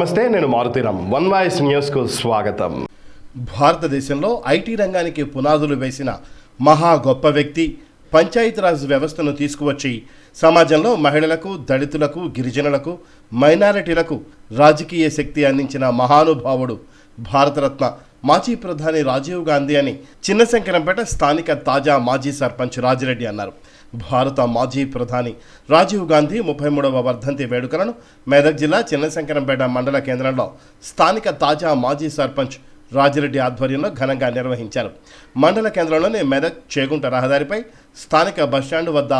నమస్తే నేను Maruthi Ram one voice న్యూస్కు స్వాగతం. భారతదేశంలో ఐటీ రంగానికి పునాదులు వేసిన మహా గొప్ప వ్యక్తి పంచాయతీరాజ్ వ్యవస్థను తీసుకువచ్చి సమాజంలో మహిళలకు దళితులకు గిరిజనులకు మైనారిటీలకు రాజకీయ శక్తి అందించిన మహానుభావుడు భారతరత్న మాజీ ప్రధాని రాజీవ్ గాంధీ అని చిన్నశంకరంపేట స్థానిక తాజా మాజీ సర్పంచ్ రాజిరెడ్డి అన్నారు. భారత మాజీ ప్రధాని రాజీవ్ గాంధీ ముప్పై మూడవ వర్ధంతి వేడుకలను మెదక్ జిల్లా చిన్నశంకరంపేట మండల కేంద్రంలో స్థానిక తాజా మాజీ సర్పంచ్ రాజిరెడ్డి ఆధ్వర్యంలో ఘనంగా నిర్వహించారు. మండల కేంద్రంలోని మెదక్ చేగుంట రహదారిపై స్థానిక బస్టాండ్ వద్ద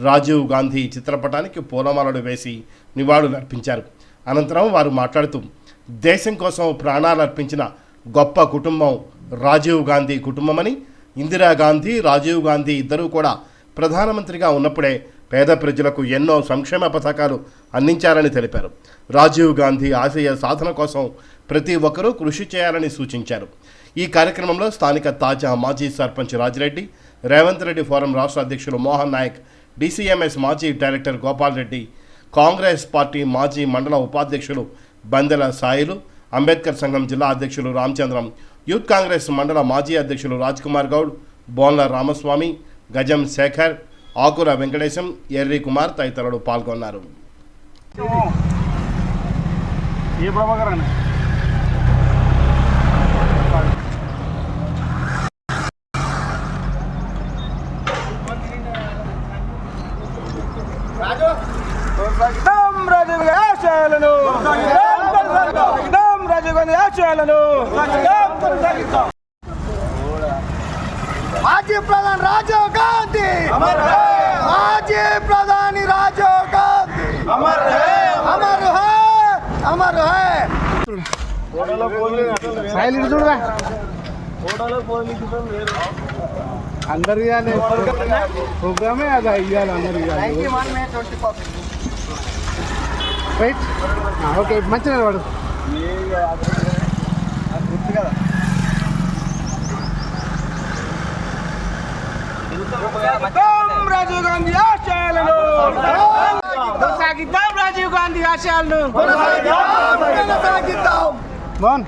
రాజీవ్ గాంధీ చిత్రపటానికి పూలమాలలు వేసి నివాళులర్పించారు అనంతరం వారు మాట్లాడుతూ దేశం కోసం ప్రాణాలు అర్పించిన గొప్ప కుటుంబం రాజీవ్ గాంధీ కుటుంబమని ఇందిరాగాంధీ రాజీవ్ గాంధీ ఇద్దరూ కూడా ప్రధానమంత్రిగా ఉన్నప్పుడే పేద ప్రజలకు ఎన్నో సంక్షేమ పథకాలు అందించారని తెలిపారు. రాజీవ్ గాంధీ ఆశయ సాధన కోసం ప్రతి ఒక్కరూ కృషి చేయాలని సూచించారు. ఈ కార్యక్రమంలో స్థానిక తాజా మాజీ సర్పంచ్ రాజిరెడ్డి రేవంత్ రెడ్డి ఫోరం రాష్ట్ర అధ్యక్షులు మోహన్ నాయక్ డీసీఎంఎస్ మాజీ director Gopal Reddy Congress party మాజీ మండల ఉపాధ్యక్షులు బందెల సాయిలు అంబేద్కర్ సంఘం జిల్లా అధ్యక్షులు రామచంద్రం యూత్ కాంగ్రెస్ మండల మాజీ అధ్యక్షులు కుమార్ గౌడ్ బోన్ల రామస్వామి గజం శేఖర్ ఆకుర వెంకటేశం ఎర్రి కుమార్ తదితరులు పాల్గొన్నారు. ఏ ప్రభాకర్ అన్న? కొనసాగిద్దాం రాజీవ్ గాంధీ ఆశయాలను కొనసాగిద్దాం రాజీవ్ గాంధీ ఆశయాలను కొనసాగిద్దాం మాజీ ప్రధాని రాజీవ్ గాంధీ మాజీ ప్రధాని రాజీవ్ గాంధీ అమర్ హై అమర్ హై సైలెంట్ చూడరా అందరు ఇవ్వాలి ప్రోగ్రామే అది ఇవ్వాలి అందరు ఇవ్వాలి రైట్ ఓకే మంచిగా వాడు రాజీవ్ గాంధీ ఆశయాలను. కొనసాగిద్దాం రాజీవ్ గాంధీ ఆశయాలను. కొనసాగిద్దాం. మోహన్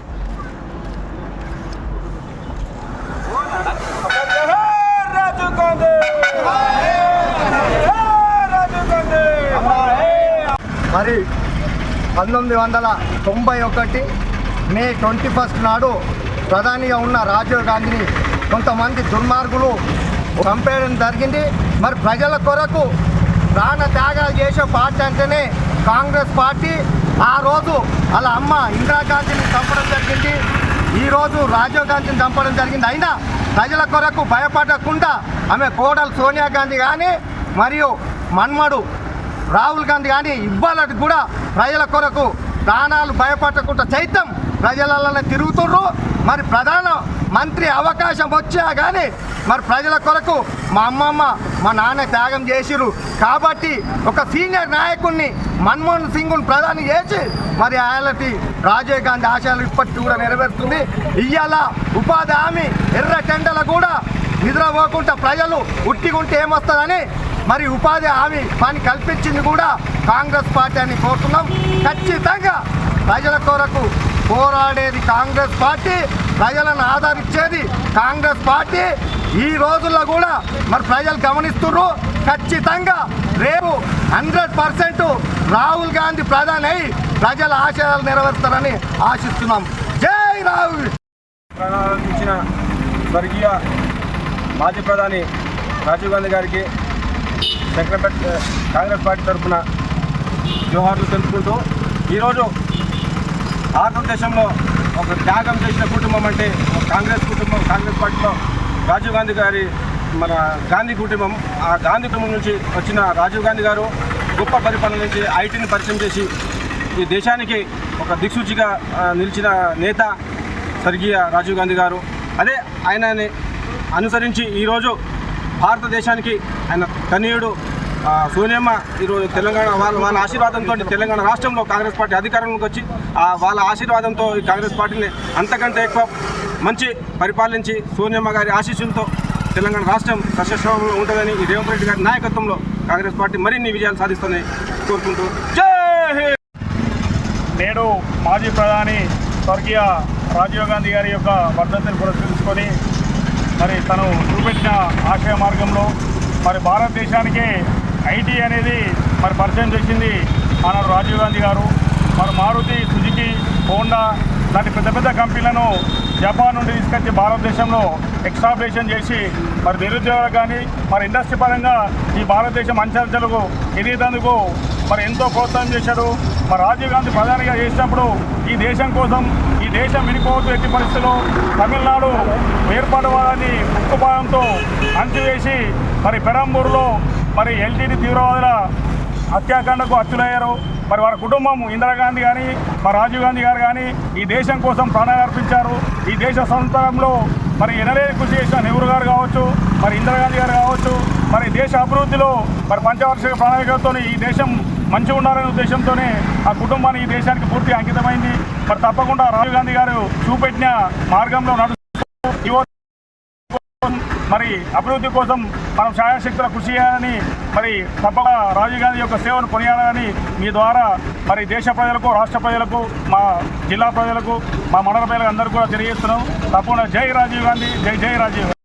రాజీవ్ గాంధీ రాజీవ్ గాంధీ మరి పంతొమ్మిది వందల తొంభై ఒకటి మే ట్వంటీ ఫస్ట్ నాడు ప్రధానిగా ఉన్న రాజీవ్ గాంధీని కొంతమంది దుర్మార్గులు చంపేయడం జరిగింది. మరి ప్రజల కొరకు ప్రాణ త్యాగాలు చేసే పార్టీ అంటేనే కాంగ్రెస్ పార్టీ. ఆ రోజు అలా అమ్మ ఇందిరాగాంధీని చంపడం జరిగింది. ఈరోజు రాజీవ్ గాంధీని చంపడం జరిగింది. అయినా ప్రజల కొరకు భయపడకుండా ఆమె కోడలు సోనియా గాంధీ కానీ మరియు మన్మడు రాహుల్ గాంధీ కానీ ఇవ్వాలని కూడా ప్రజల కొరకు ప్రాణాలు భయపడకుండా చైతం ప్రజలలోనే తిరుగుతుర్రు. మరి ప్రధాన మంత్రి అవకాశం వచ్చా కానీ మరి ప్రజల కొరకు మా అమ్మమ్మ మా నాన్న త్యాగం చేసిరు కాబట్టి ఒక సీనియర్ నాయకుడిని మన్మోహన్ సింగ్ను ప్రధాని చేసి మరి ఆయనటి రాజీవ్ గాంధీ ఆశయాలు ఇప్పటికీ కూడా నెరవేరుతుంది. ఇవాళ ఉపాధి హామీ ఎర్ర టెండల కూడా నిద్రపోకుండా ప్రజలు ఉట్టిగుంటే ఏమొస్తుందని మరి ఉపాధి హామీ పని కల్పించింది కూడా కాంగ్రెస్ పార్టీ అని కోరుతున్నాం. ఖచ్చితంగా ప్రజల కొరకు పోరాడేది కాంగ్రెస్ పార్టీ ప్రజలను ఆదరించేది కాంగ్రెస్ పార్టీ. ఈ రోజుల్లో కూడా మరి ప్రజలు గమనిస్తున్నారు ఖచ్చితంగా రేపు హండ్రెడ్ పర్సెంట్ రాహుల్ గాంధీ ప్రధాని అయి ప్రజల ఆశయాలు నెరవేరుస్తారని ఆశిస్తున్నాం. జై రాహుల్! ప్రాణాలందించిన స్వర్గీయ మాజీ ప్రధాని రాజీవ్ గాంధీ గారికి సెక్రటరీ కాంగ్రెస్ పార్టీ తరఫున జోహార్లు తెలుపుకుంటూ ఈరోజు భారతదేశంలో ఒక త్యాగం చేసిన కుటుంబం అంటే కాంగ్రెస్ కుటుంబం కాంగ్రెస్ పార్టీలో రాజీవ్ గాంధీ గారి మన గాంధీ కుటుంబం. ఆ గాంధీ కుటుంబం నుంచి వచ్చిన రాజీవ్ గాంధీ గారు గొప్ప పరిపాలన నుంచి ఐటీని పరిచయం చేసి ఈ దేశానికి ఒక దిక్సూచిగా నిలిచిన నేత స్వర్గీయ రాజీవ్ గాంధీ గారు. అదే ఆయనని అనుసరించి ఈరోజు భారతదేశానికి ఆయన కనీయుడు సోనియమ్మ ఈరోజు తెలంగాణ వాళ్ళ వాళ్ళ ఆశీర్వాదంతో తెలంగాణ రాష్ట్రంలో కాంగ్రెస్ పార్టీ అధికారంలోకి వచ్చి ఆ వాళ్ళ ఆశీర్వాదంతో ఈ కాంగ్రెస్ పార్టీని అంతకంటే ఎక్కువ మంచి పరిపాలించి సోనియమ్మ గారి ఆశీస్సులతో తెలంగాణ రాష్ట్రం సశస్వంలో ఉంటుందని ఈ రేవంత్ రెడ్డి గారి నాయకత్వంలో కాంగ్రెస్ పార్టీ మరిన్ని విజయాలు సాధిస్తుందని కోరుకుంటూ నేడు మాజీ ప్రధాని స్వర్గీయ రాజీవ్ గాంధీ గారి యొక్క వర్ధంతిని పురస్కరించుకొని మరి తను చూపెట్టిన ఆశయ మార్గంలో మరి భారతదేశానికి ఐటీ అనేది మరి పరిచయం చేసింది మన రాజీవ్ గాంధీ గారు మరి మారుతి సుజుకి హోండా లాంటి పెద్ద పెద్ద కంపెనీలను జపాన్ నుండి తీసుకొచ్చి భారతదేశంలో ఎక్స్టాబ్లిషన్ చేసి మరి నిరుద్యోగులకు కానీ మరి ఇండస్ట్రీ పరంగా ఈ భారతదేశం అంచెలకు ఎదిగేందుకు మరి ఎంతో ప్రోత్సాహం చేశాడు. మరి రాజీవ్ గాంధీ ప్రధానిగా చేసినప్పుడు ఈ దేశం కోసం ఈ దేశం వినిపోవద్దు ఎట్టి పరిస్థితుల్లో తమిళనాడు ఏర్పాటువాదాన్ని ఉక్కుపాదంతో అంచివేసి మరి పెరంబూరులో మరి ఎల్టీడీ తీవ్రవాదుల హత్యాకాండకు హత్యులయ్యారు మరి వారి కుటుంబం ఇందిరాగాంధీ కానీ మరి రాజీవ్ గాంధీ గారు కానీ ఈ దేశం కోసం ప్రాణాలు అర్పించారు. ఈ దేశ స్వతంత్రంలో మరి ఎనలేని కృషి చేసిన నెహ్రూ గారు కావచ్చు మరి ఇందిరాగాంధీ గారు కావచ్చు మరి దేశ అభివృద్ధిలో మరి పంచవార్షిక ప్రణాళికలతో ఈ దేశం మంచిగా ఉండాలనే ఉద్దేశంతోనే ఆ కుటుంబాన్ని ఈ దేశానికి పూర్తిగా అంకితమైంది. మరి తప్పకుండా రాజీవ్ గాంధీ గారు చూపెట్టిన మార్గంలో నడుస్తూ మరి అభివృద్ధి కోసం మనం ఛాయాశక్తుల కృషి చేయాలని మరి తప్పక రాజీవ్ గాంధీ యొక్క సేవను కొనియాలని మీ ద్వారా మరి దేశ ప్రజలకు రాష్ట్ర ప్రజలకు మా జిల్లా ప్రజలకు మా మండల ప్రజలకు అందరూ కూడా తెలియజేస్తున్నాం. తప్పకుండా జై రాజీవ్ గాంధీ జై జై రాజీవ్